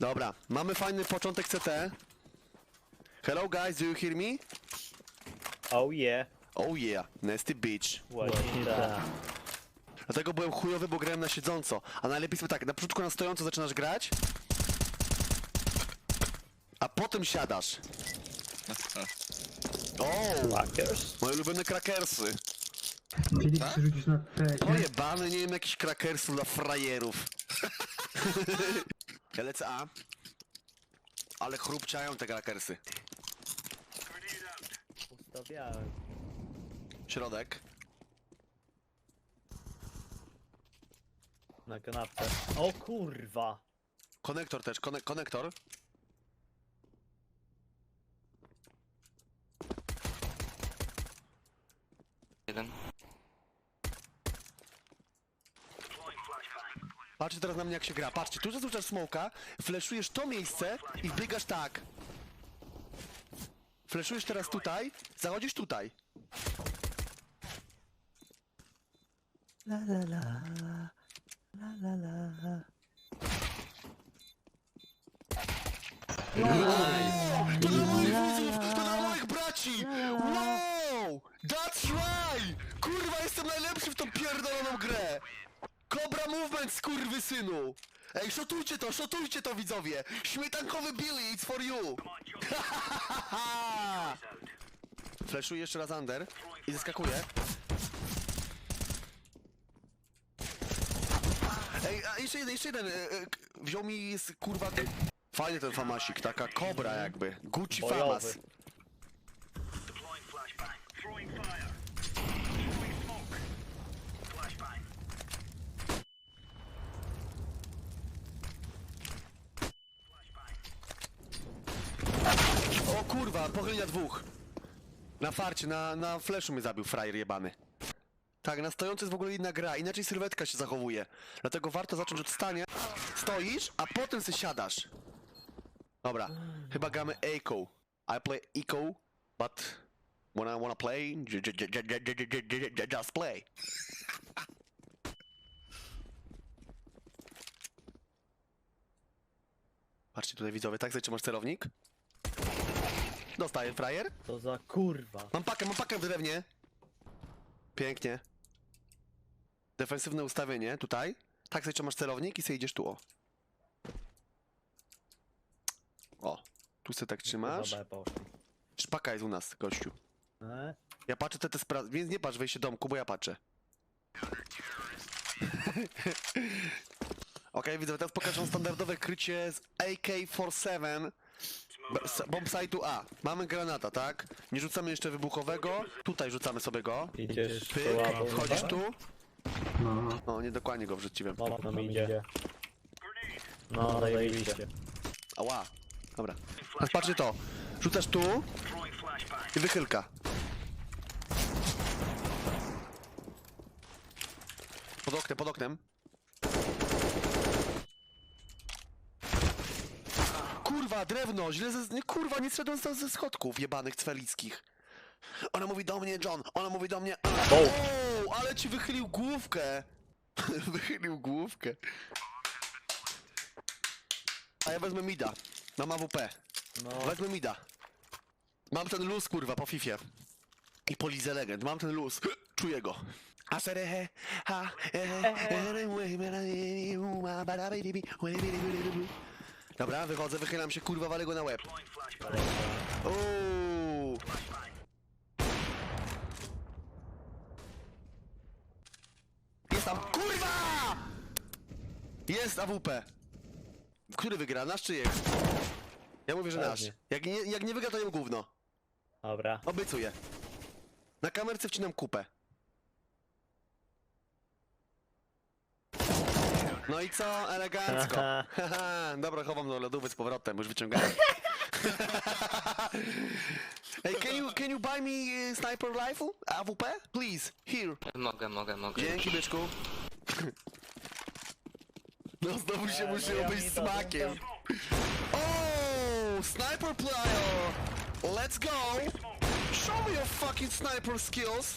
Dobra, mamy fajny początek CT. Hello guys, do you hear me? Oh yeah. Oh yeah, nasty bitch. Właśnie tak. Dlatego byłem chujowy, bo grałem na siedząco. A najlepiej sobie tak, na początku na stojąco zaczynasz grać, a potem siadasz. O, Fuckers. moje ulubione krakersy. Filip, przerzucisz na. Pojebane, nie wiem, jakiś krakersów dla frajerów. ja lecę A. Ale chrupciają te krakersy. Ustawiałem. Środek. Na kanapce. O kurwa. Konektor też, kone konektor. Patrzcie teraz na mnie jak się gra. Patrzcie, tu zazwyczaj smoka, fleszujesz to miejsce i biegasz tak. Fleszujesz teraz tutaj, zachodzisz tutaj. La la la. La la la. To dla moich widzów, to dla moich braci! Wow! That's right! Kurwa, jestem najlepszy w tą pierdoloną grę! Cobra Movement, skurwysynu! Ej, szotujcie to, szotujcie to, widzowie! Śmietankowy Billy, it's for you! Fleszuję jeszcze raz under i zeskakuję. Ej, a jeszcze jeden, jeszcze jeden. e, e, k- Wziął mi z kurwa. Fajny ten famasik, taka kobra jakby. Gucci Bojowy. famas. Kurwa, pochylia dwóch. Na farcie, na, na fleszu mnie zabił frajer jebany. Tak, na stojący jest w ogóle inna gra, inaczej sylwetka się zachowuje. Dlatego warto zacząć od stania. Stoisz, a potem se siadasz. Dobra, chyba gramy Echo. I play Echo, but when I wanna play, just play. Patrzcie tutaj widzowie, tak? Czy masz celownik? Dostaję frajer. To za kurwa. Mam pakę, mam pakę w drewnie. Pięknie. Defensywne ustawienie, tutaj. Tak sobie masz celownik i sobie idziesz tu, o. O, tu sobie tak trzymasz. Za B poszli. Szpaka jest u nas, gościu. E? Ja patrzę te, te spra- więc nie patrz wejście domku, bo ja patrzę. Okej, widzę, teraz pokażę standardowe krycie z AK-47 B- s- Bomb site'u A. Mamy granata, tak? Nie rzucamy jeszcze wybuchowego. Tutaj rzucamy sobie go. Idziesz Pyk, to łapą. wchodzisz tu. No, O, nie dokładnie go wrzuciłem. Mocno mi idzie. No, zajebiście. Ała. Dobra. Teraz patrzcie to. Rzucasz tu i wychylka. Pod oknem, pod oknem. Kurwa, drewno, źle ze... Nie, kurwa, nie zszedłem ze, ze schodków jebanych cwelickich. Ona mówi do mnie, John, ona mówi do mnie... O, ale ci wychylił główkę. wychylił główkę. A ja wezmę mida. Mam AWP. No, Wezmę mida. Mam ten luz, kurwa, po fifie. I po Lidze Legend. Mam ten luz. Czuję go. A serehe, ha, Dobra, wychodzę, wychylam się, kurwa, walę go na łeb. Uuu. Jest tam, kurwa! Jest AWP. Który wygra, nasz czy jego? Ja mówię, że nasz. Pewnie. Jak nie, jak nie wygra, to jem gówno. dobra. Obiecuję. Na kamerce wcinam kupę. No i co? Elegancko. Haha, Dobra, chowam do lodówy z powrotem, już wyciągałem. hey, can you, can you buy me uh, sniper rifle? AWP? Please, here. Mogę, mogę, mogę. Dzięki, byczku. No znowu się no musi ja obejść smakiem. Oh, sniper player! Let's go! Show me your fucking sniper skills!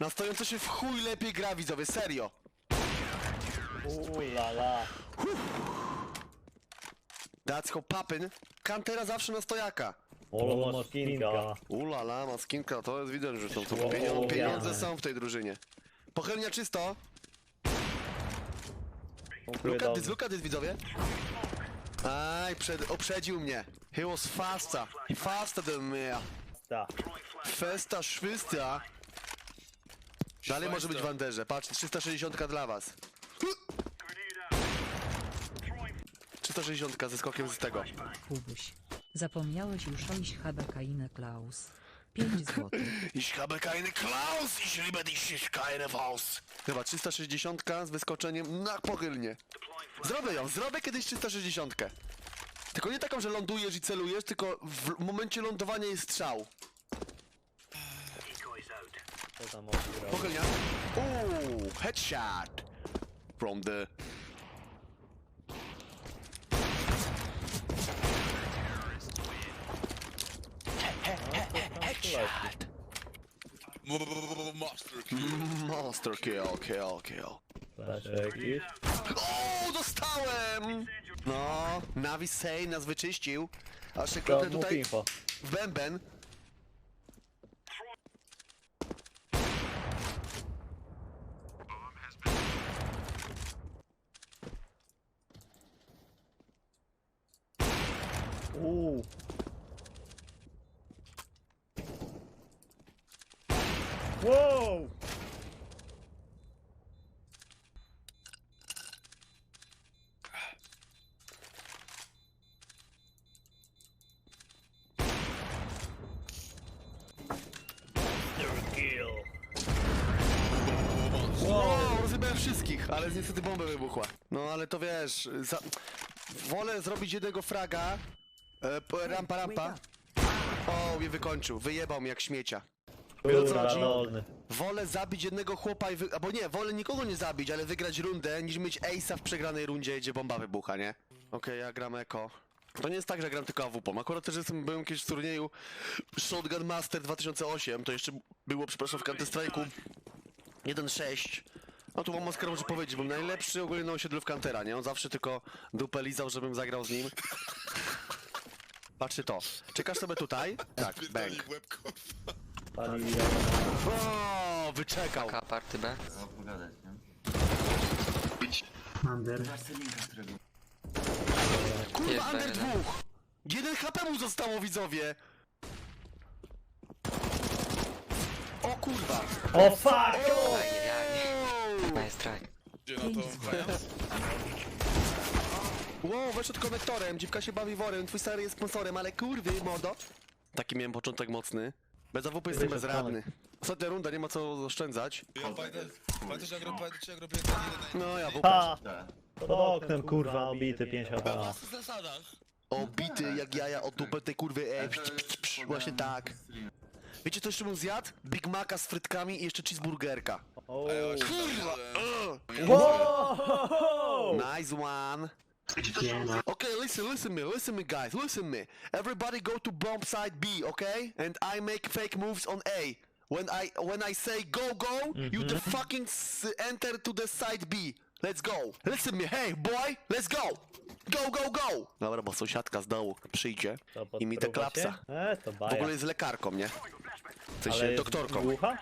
Na stojąco się w chuj lepiej gra, widzowie, serio. Ulala. That's how papyn. Kantera zawsze na stojaka. Olo ma skinka. Ulala, maskinka, to jest widać, że są to pieniądze, pieniądze są w tej drużynie. Pochylnia czysto. This, look at this, widzowie. Aj, przed, uprzedził mnie. He was faster. Faster than me. Ta. Festa, szwysta. Dalej może być w Wanderze. Patrz, 360 dla was. 360 ze skokiem z tego. Kubuś. Zapomniałeś już o Ichhabekainę Klaus. 5 złotych. Ich habe keine Klaus, ich liebe dich, ich keine Faust. Chyba 360 z wyskoczeniem na pochylnie. Zrobię ją, zrobię kiedyś 360. Tylko nie taką, że lądujesz i celujesz, tylko w momencie lądowania jest strzał. Co tam. Uuu, headshot. From the... Headshot. Monster Monster kill, kill, kill. Fleszek jakiś? O, dostałem! No, Navi Sane nas wyczyścił. Aż się To mów tutaj info. w bęben. Uuu. Wow! Wszystkich, ale niestety bomba wybuchła. No ale to wiesz, za... wolę zrobić jednego fraga. E, p- rampa, rampa. O, mnie wykończył, wyjebał mnie jak śmiecia. Kurwa, chodzi? dolny. Wolę zabić jednego chłopa i wy... Albo nie, wolę nikogo nie zabić, ale wygrać rundę, niż mieć ace'a w przegranej rundzie, gdzie bomba wybucha, nie? Okej, ja gram eko. To nie jest tak, że gram tylko AWP. Akurat też jestem, byłem kiedyś w turnieju Shotgun Master 2008, to jeszcze było, przepraszam, w Counter Strike'u 1.6. No tu mam Oskar może powiedzieć, byłem najlepszy ogólnie na osiedlu w Cantera, nie? On zawsze tylko dupę lizał, żebym zagrał z nim. Patrzcie to. Czekasz sobie tutaj? Tak, bang. Pierdoli w łeb, kurwa. Pani O, wyczekał. K, party B. nie? Under. Masz linka, którego... Kurwa, Jest under B1. dwóch! Jeden HP mu zostało, widzowie! O kurwa! O fuck! Ajajaj. Nice try. Gdzie na to? Wow, weszedł konektorem, dziwka się bawi worem, twój stary jest sponsorem, ale kurwy, modo! Taki miałem początek mocny. Bez AWP jestem Wyszedł bezradny. Ostatnia runda, nie ma co oszczędzać. Ja pamiętam, pamiętasz jak pamiętasz jak robię jeden jeden No ja WP. Ha! Tak. Pod oknem kurwa obity 5 na HP. własnych zasadach. Obity jak jaja od dupy tej kurwy, ej, psz, psz, psz, właśnie tak. Wiecie co jeszcze bym zjadł? Big Maca z frytkami i jeszcze cheeseburgerka. O. Kurwa! ugh. Wow! Nice one! Okay, listen, listen me, listen me, guys, listen me. Everybody go to bomb site B, okay? And I make fake moves on A. When I when I say go go, you the fucking s- enter to the side B. Let's go. Listen me, hey boy, let's go. Go go go. Dobra, bo sąsiadka z dołu przyjdzie i mi te klapsa. E, to W baja. ogóle jest lekarką, nie? W sensie Ale doktorką. Głucha?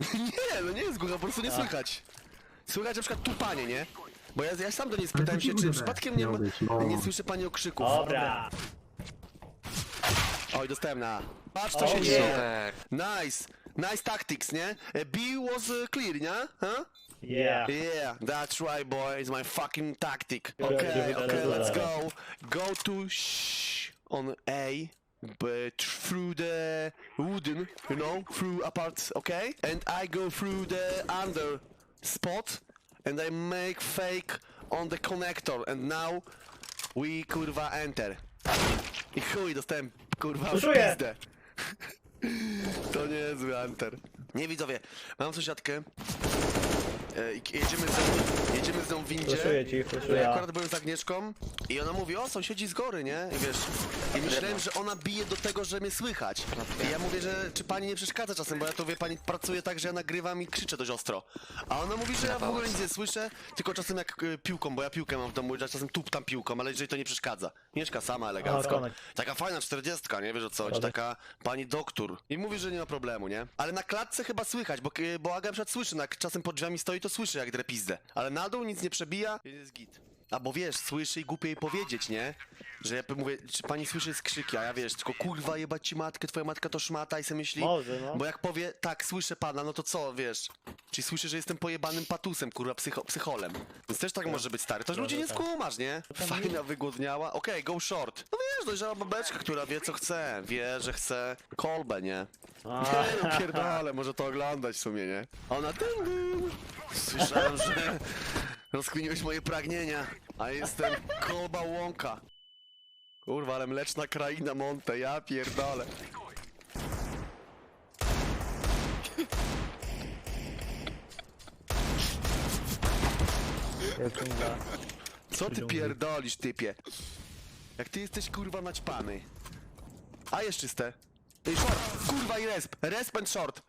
Nie, no nie jest głucha, po prostu nie słychać. Słychać na przykład tupanie, nie? Bo ja, ja sam do niej spytałem się, czy przypadkiem nie, być, no. nie słyszy pani okrzyków. Dobra. Oj, dostałem na. Patrz co się dzieje. Super. Nice. Nice tactics, nie? E, B was uh, clear, nie? Huh? Yeah. Yeah, that's right, boy. It's my fucking tactic. Okay, okay, let's go. Go to sh on A, but through the wooden, you know, through apart, okay? And I go through the under spot, and I make fake on the connector, and now we kurwa enter. I chuj, dostałem kurwa w Puszuję. pizdę. To nie jest zły enter. Nie widzowie, mam sąsiadkę. E, i jedziemy z nią, jedziemy z nią w windzie. Flashuję ci, Ja flashuję. akurat byłem z Agnieszką i ona mówi, o sąsiedzi z gory, nie? I wiesz, i myślałem, że ona bije do tego, że mnie słychać. I ja mówię, że czy pani nie przeszkadza czasem, bo ja to wie, pani pracuje tak, że ja nagrywam i krzyczę dość ostro. A ona mówi, że ja w ogóle nic nie słyszę, tylko czasem jak y, piłką, bo ja piłkę mam w domu, ja czasem tuptam piłką, ale jeżeli to nie przeszkadza. Mieszka sama elegancko. konek. Taka fajna czterdziestka, nie wiesz o co chodzi, Konek. taka pani doktor. I mówi, że nie ma problemu, nie? Ale na klatce chyba słychać, bo, y, bo Aga na przykład słyszy, jak czasem pod drzwiami stoi, to słyszy jak drepizdę. Ale na dół nic nie przebija, jest git. A bo wiesz, słyszy i głupie jej powiedzieć, nie? Że ja mówię, czy pani słyszy skrzyki, a ja wiesz, tylko kurwa jebać ci matkę, twoja matka to szmata i se myśli. Może, no. Bo jak powie, tak, słyszę pana, no to co, wiesz? Czyli słyszy, że jestem pojebanym patusem, kurwa, psycho, psycholem. Więc też tak może być stary. To ludzi nie tak. skumasz, nie? Fajna, wygłodniała. Okej, go short. No wiesz, dojrzała babeczka, która wie co chce. Wie, że chce kolbę, nie? Nie, no pierdolę, może to oglądać w sumie, nie? Ona dym. Słyszałem, że rozkminiłeś moje pragnienia, a jestem kolba łąka. Kurwa, ale mleczna kraina Monte, ja pierdolę. Co ty pierdolisz, typie? Jak ty jesteś kurwa naćpany. A jest czyste. Ej, short! Kurwa i resp! Resp and short!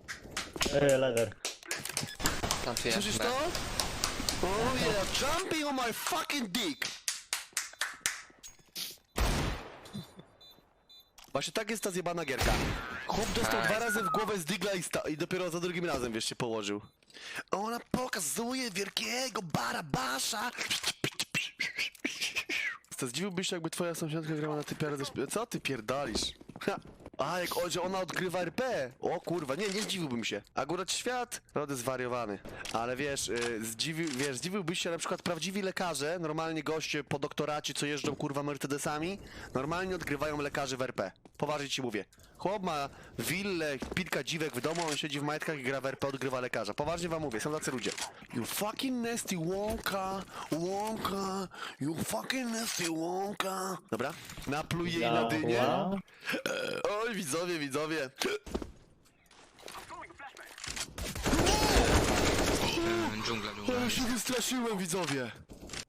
Ej, leather. Plantuję. Słyszysz to? Oh yeah, jumping on my fucking dick! Właśnie tak jest ta zjebana gierka. Chłop dostał dwa razy w głowę z digla i, sta- i dopiero za drugim razem, wiesz, się położył. Ona pokazuje wielkiego barabasza. Zdziwiłbyś się, jakby twoja sąsiadka grała na typiarę ze. Co ty pierdolisz? Ha. A, jak o, że ona odgrywa RP. O kurwa, nie, nie zdziwiłbym się. Akurat świat, naprawdę zwariowany. Ale wiesz, y, zdziwił, wiesz, zdziwiłbyś się na przykład prawdziwi lekarze, normalnie goście po doktoracie, co jeżdżą kurwa Mercedesami, normalnie odgrywają lekarzy w RP. Poważnie ci mówię. Chłop ma willę, pilka dziwek w domu, on siedzi w majtkach i gra w RP, odgrywa lekarza. Poważnie wam mówię, są tacy ludzie. You fucking nasty Wonka, Wonka, you fucking nasty Wonka. Dobra, napluj jej na dynię. Ja, Oj, widzowie, widzowie. Mm, Dżungla, dżungla. Ja się wystraszyłem, widzowie.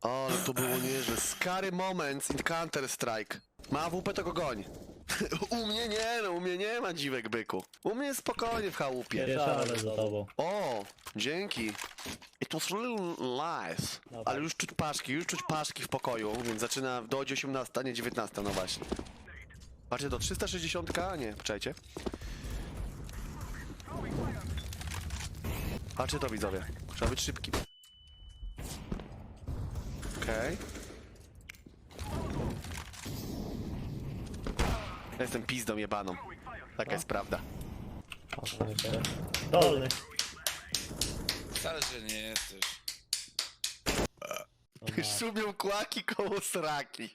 Ale to było nieźle. Scary moments in Counter-Strike. Ma WP, to go goń. U mnie nie, no u mnie nie ma dziwek byku. U mnie jest spokojnie w chałupie. Za tobą. O, dzięki. It was really nice. Dobra. Ale już czuć paszki, już czuć paszki w pokoju, więc zaczyna dojść 18, a nie 19, no właśnie. Patrzcie, to 360, a nie, poczekajcie. Patrzcie to, widzowie. Trzeba być szybkim. Okej. Ja Jestem pizdą jebaną. Taka jest prawda. Dolny. Wcale, że nie jesteś. Szumią kłaki koło sraki.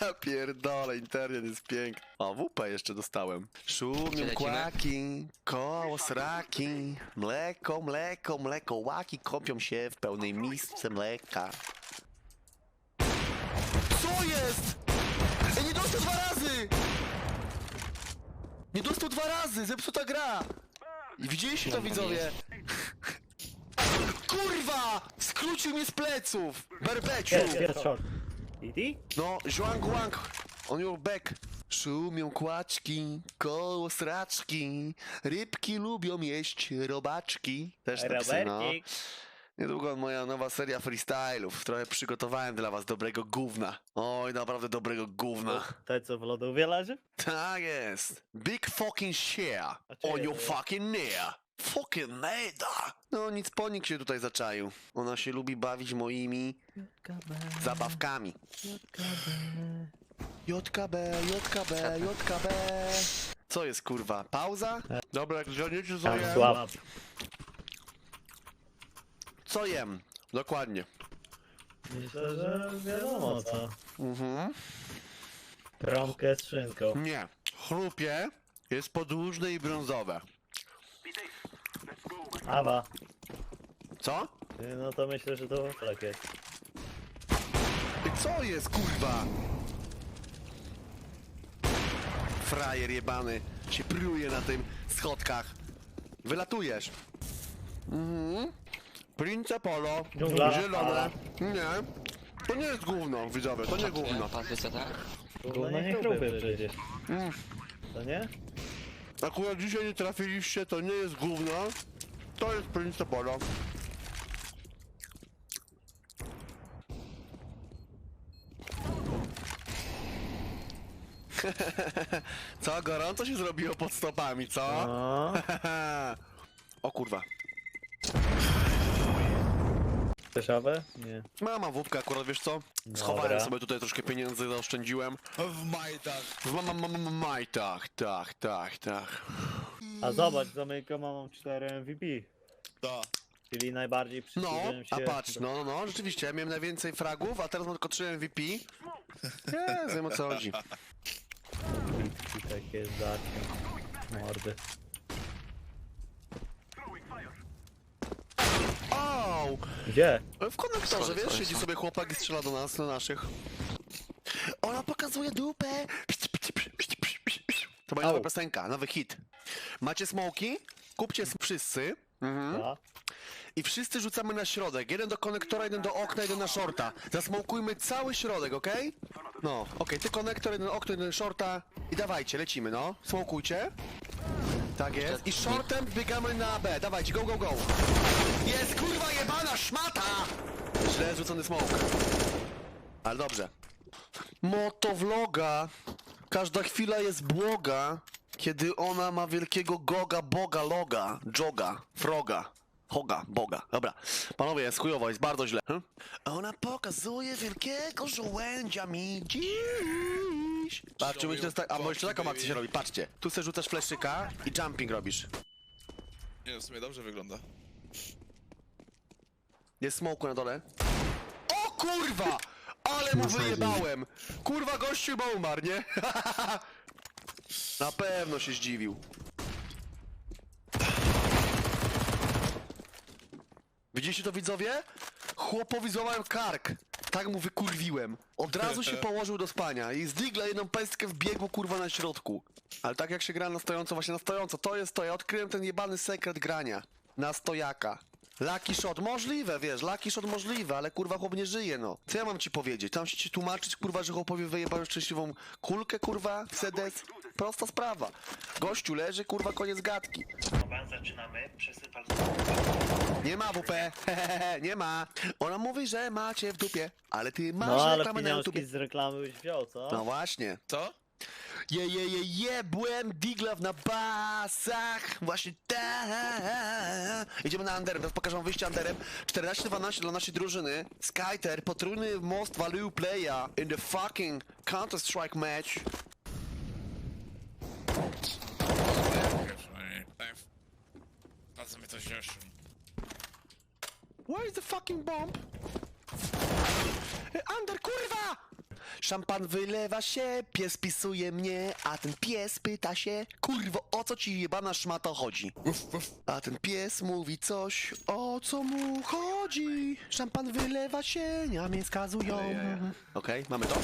Ja pierdolę, internet jest piękny. O, WP jeszcze dostałem. Szumią Lecimy? kłaki koło sraki. Mleko, mleko, mleko. Łaki kopią się w pełnej misce mleka. Co jest? Dostał dwa razy! Nie dostał dwa razy! Zepsuta gra! I widzieliście to, widzowie? Kurwa! Skrócił mnie z pleców! Berbeciu! Short. Idi? No, Zhuang Wang, on your back. Szumią kłaczki koło sraczki. Rybki lubią jeść robaczki. Też napisy, no. Robercik. Niedługo moja nowa seria freestylów. Trochę przygotowałem dla was dobrego gówna. Oj, naprawdę dobrego gówna. Te co w lodówie leży? Tak jest. Big fucking share on your to? fucking near. Fucking neda. No nic po nikt się tutaj zaczaił. Ona się lubi bawić moimi zabawkami. JKB, JKB, JKB. Co jest kurwa? Pauza? Dobra, jak wziąć co Tam? Co jem? Dokładnie. Myślę, że wiadomo co. Mhm. Kromkę z szynką. Nie. Chrupie jest podłużne i brązowe. Awa. Co? No to myślę, że to tak jest. I Co jest kurwa? Frajer jebany się pruje na tym schodkach. Wylatujesz. Mhm. Prince Polo. Dżungla. Zielone. Nie. To nie jest gówno, widzowie, to nie gówno. Co tak? Gówno nie chrupy przecież. Mm. To nie? Akurat dzisiaj nie trafiliście, to nie jest gówno. To jest Prince Polo. Co, gorąco się zrobiło pod stopami, co? No. o kurwa. Peszawe? Nie. Mama wódka akurat, wiesz co? Dobra. Schowałem sobie tutaj troszkę pieniędzy, zaoszczędziłem. W majtach. W ma, ma, ma, ma, majtach, tak, tak, tak. A zobacz, zamykam, mam 4 MVP. Da. Czyli najbardziej No, przysługują się... a patrz, no, no, no, rzeczywiście, ja miałem najwięcej fragów, a teraz mam tylko 3 MVP. Nie, wiem o co chodzi. Takie zdarcie. Mordy. Ouu! Gdzie? W konektorze, wiesz, siedzi sobie chłopak i strzela do nas, do naszych. Ona pokazuje dupę! To będzie nowa piosenka, nowy hit. Macie smoki? Kupcie s- wszyscy. Mhm. A? I wszyscy rzucamy na środek. Jeden do konektora, jeden do okna, jeden na shorta. Zasmokujmy cały środek, okej? No, okej, ty konektor, jeden okno, jeden shorta. I dawajcie, lecimy, no. Smokujcie. Tak jest. I shortem biegamy na B. Dawajcie, go, go, go. Jest kurwa jebana szmata! Źle rzucony smok. Ale dobrze. Motovloga. Każda chwila jest błoga, kiedy ona ma wielkiego goga, boga, loga, joga, froga. Hoga, boga. Dobra. Panowie, jest chujowo, jest bardzo źle. Hm? Ona pokazuje wielkiego żołędzia mi Patrzcie, myślę, że tak, a myślę, taką akcję się robi. Patrzcie. Tu sobie rzucasz fleszyka i jumping robisz. Nie, w sumie dobrze wygląda. Jest smoku na dole. O kurwa! Ale mu wyjebałem! Kurwa, gościu chyba umarł, nie? Na pewno się zdziwił. Widzieliście to widzowie? Chłopowi złamałem kark. Tak mu wykurwiłem. Od razu się położył do spania i z digla jedną pestkę wbiegł kurwa na środku. Ale tak jak się gra na stojąco, właśnie na stojąco, to jest to. Ja odkryłem ten jebany sekret grania. Na stojaka. Lucky shot, możliwe, wiesz, lucky shot możliwe, ale kurwa chłop nie żyje, no. Co ja mam ci powiedzieć? Tam się ci tłumaczyć, kurwa, że chłopowi wyjebałem szczęśliwą kulkę, kurwa, sedes? Prosta sprawa. Gościu leży, kurwa, koniec gadki. Zaczynamy. Przesypal. Nie ma WP, hehehe, nie ma. Ona mówi, że macie w dupie, ale ty masz No ale reklamę na pieniążki YouTubie. z reklamy byś wziął, co? No właśnie. Co? Je, je, je, jebłem diglaw na basach. Właśnie tak. Idziemy na Anderem, teraz pokażę wam wyjście Anderem. 14-12 dla naszej drużyny. Skyter, potrójny most value player in the fucking Counter-Strike match. Przynajmniej. Tak. A co mnie to cieszy? Where is the fucking bomb? Ander, kurwa! Szampan wylewa się, pies pisuje mnie, a ten pies pyta się, kurwo, o co ci jebana szmato chodzi? A ten pies mówi coś, o co mu chodzi? Szampan wylewa się, niamie skazują. Okej, mamy to.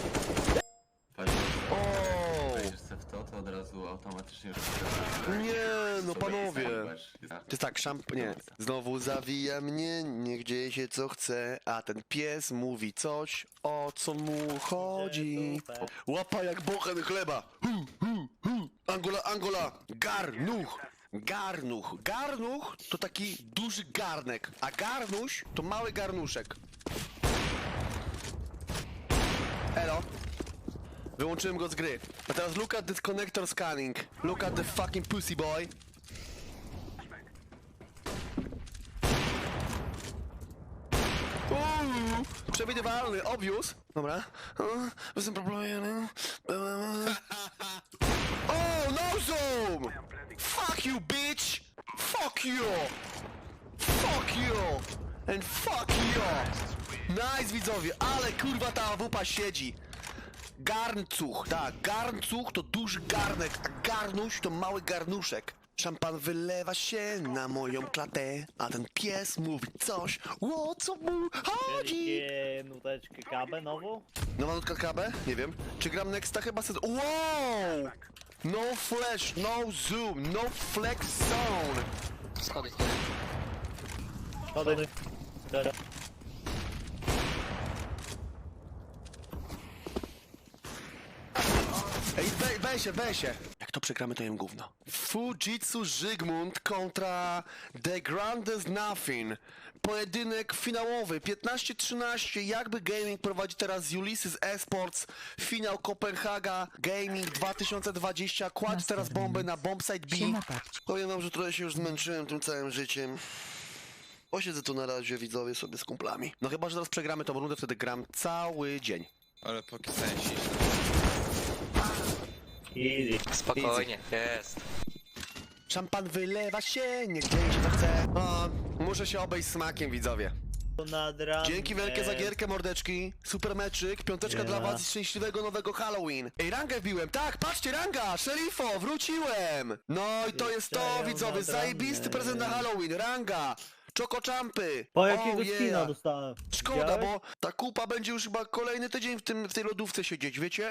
To, to od razu automatycznie Nie, no panowie. To tak, szamp... Nie. Znowu zawija mnie, niech dzieje się co chce, a ten pies mówi coś, o co mu chodzi. Łapa jak bochen chleba. Hu, hu, hu. Angola, Angola. Garnuch. Garnuch. Garnuch to taki duży garnek, a garnuś to mały garnuszek. Elo. Wyłączyłem go z gry. A teraz look at this connector scanning. Look at the fucking pussy boy. Uuu, przewidywalny, obvious. Dobra. Jestem problemem. Oh, no zoom! Fuck you, bitch! Fuck you! Fuck you! And fuck you! Nice, widzowie, ale kurwa ta wupa siedzi. Garncuch, tak, garncuch to duży garnek, a garnuś to mały garnuszek. Szampan wylewa się na moją klatę, a ten pies mówi coś, o co mu chodzi? Wielkie nuteczkę kabę nową? Nowa nutka KB? Nie wiem. Czy gram Nexta? Chyba se... Wow! No flash, no zoom, no flex zone. Schody, schody. Schody. Ej, we, weź się, weź się! Jak to przegramy, to jem gówno. Fujitsu Żygmunt kontra The Grandest Nothing. Pojedynek finałowy, 15-13, jakby Gaming prowadzi teraz Ulysses Esports, finał Kopenhaga Gaming 2020, kładź teraz bombę na Bombsite B. Siema babci. Powiem wam, że trochę się już zmęczyłem tym całym życiem. Posiedzę tu na razie, widzowie, sobie z kumplami. No chyba, że teraz przegramy tą rundę, wtedy gram cały dzień. Ale póki sensi. Easy. Spokojnie, jest. Szampan wylewa się, niech dzieje się to chce. O, muszę się obejść smakiem, widzowie. Nad ranem. Dzięki wielkie za gierkę, mordeczki. Super meczyk, piąteczka Yeah. dla was i szczęśliwego nowego Halloween. Ej, rangę wbiłem, tak, patrzcie, ranga, szerifo, wróciłem. No i to jest to, widzowie, nad zajebisty prezent na Halloween, ranga. Chocochampy. Po Oh, jakiego skina yeah. dostałem? Szkoda, Widziałeś? bo ta kupa będzie już chyba kolejny tydzień w, tym, w tej lodówce siedzieć, wiecie?